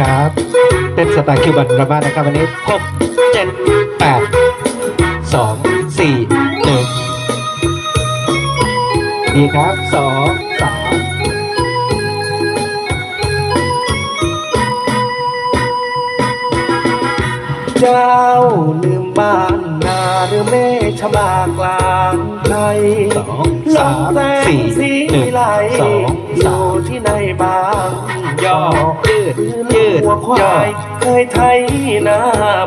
ครับเต้นสไตล์คิวบันระมานะครับ วันนี้หกเจ็ดแปดสองสี่หนึ่งดีครับสองสามเจ้าลืมบ้านนาหรือเมฆชบากลางไทยสอง สามสี่หนึ่งสองสามที่ไหนบ้างย่อยืดยืดหัวควายเคยไทยนา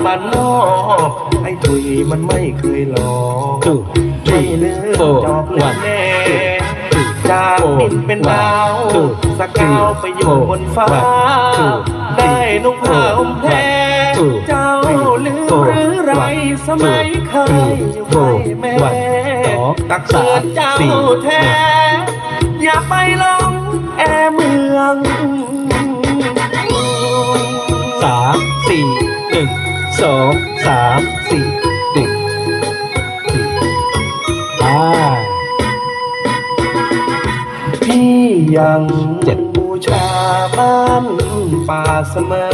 บ้านนอกไอ้ถุยมันไม่เคยหลอกไม่เลือกจอบเล่นแน่จากดินเป็นดาวสกาวไปอยู่บนฟ้า ได้นุ่งผ้าห่มแพรเจ้าลืมหรือไรสมัยเคยอยู่ใกล้แม่ ตักเตือเจ้าสี่แท้อย่าไปลงแอเมืองสามสี่หนึ่งสองสามสี่หนึ่งสี่ไปพี่ยังเจ็ดบูชาบ้านป่าเสมอ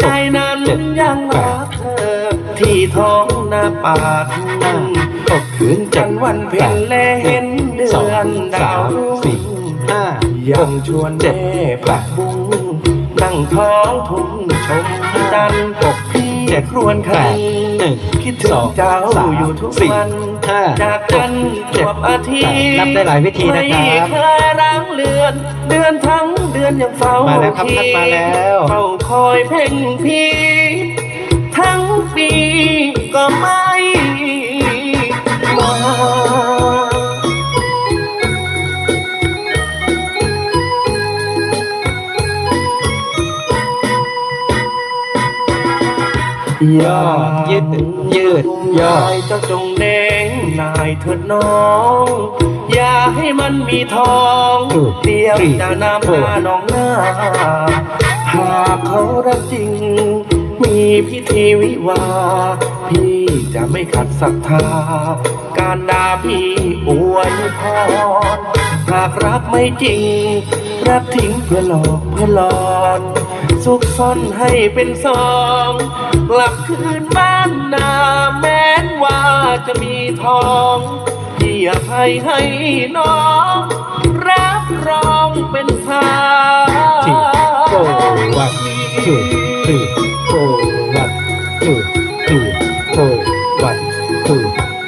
ใจนั้นยังรักเธอที่ท้องหน้าป่ากนจัน วันเพ็ญแลเห็นเดืสองอนดาสาวมรุ่สี่งห้ายังชวนเจ็แม่ดปักบุ้งนั่งท้องทุ่งชมจันทร์หกพี่เจ็ดครวนแปคัดนหนึ่งคิดถึสงองเจ้าสามอยู่ทุกสี่วันห้าจากกันจวบอาทิตนับย์ได้หลายวิธีนะครับไม่เคยร้างเลือน เดือนทั้งเดือนยังเฝ้ามาแล้วครับคิดท่านมาแล้วเฝ้าคอยเพ่งพีทั้งปีก็ไม่มา ย่อยืดยืดย่อนายเจ้าจงเด้งนายเถิดน้อง อย่าให้มันมีทองถูกเดียวสี่จะน้ำถูกตาน้องหน้า หากเขารักจริง มีพิธีวิวาห์พี่จะไม่ขัดศรัทธา การด่าพี่อวยพรหากรักไม่จริง รักทิ้งเพื่อหลอกเพื่อหลอน ซุกซ่อนให้เป็นซอง กลับคืนบ้านนาแม้นว่าจะมีทองพี่อภัยให้น้อง รับรองเป็นทาสี่โฟวันทูทรีโฟวันทูทรีโฟวันทู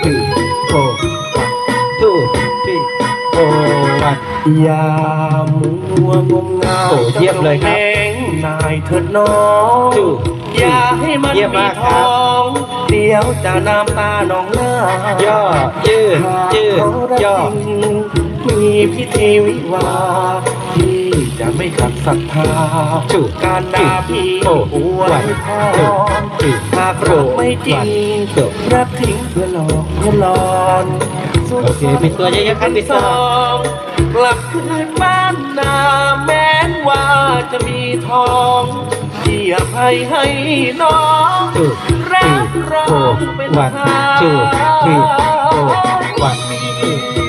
ทรีโฟวันทูทรีโฟวันอย่ามัวงมงาโอ้เยี่ยมเลยครับ นายเถิดน้องถูกอย่าให้มันเยี่ยมมีมากทครับ อง เดี๋ยวจะน้ำตาหนองหน้าย่อยืดหากยืดเขารักย่อจริงมีพิธีวิวาห์พี่จะไม่ขัดศรัทธาถูกการด่าพี่โอ้อววันยพทูรทรีหากรักไม่จริงจบ รักทิ้งเพื่อหลอกเพื่อหลอนสุดโอเคปิดตัวเยอะๆครับปิดตัวกลับคืนบ้านนาแม้นว่า จะมีทองที่อภัยให้น้อง two รั three บรอ four งเป็น one ทาง two three four one two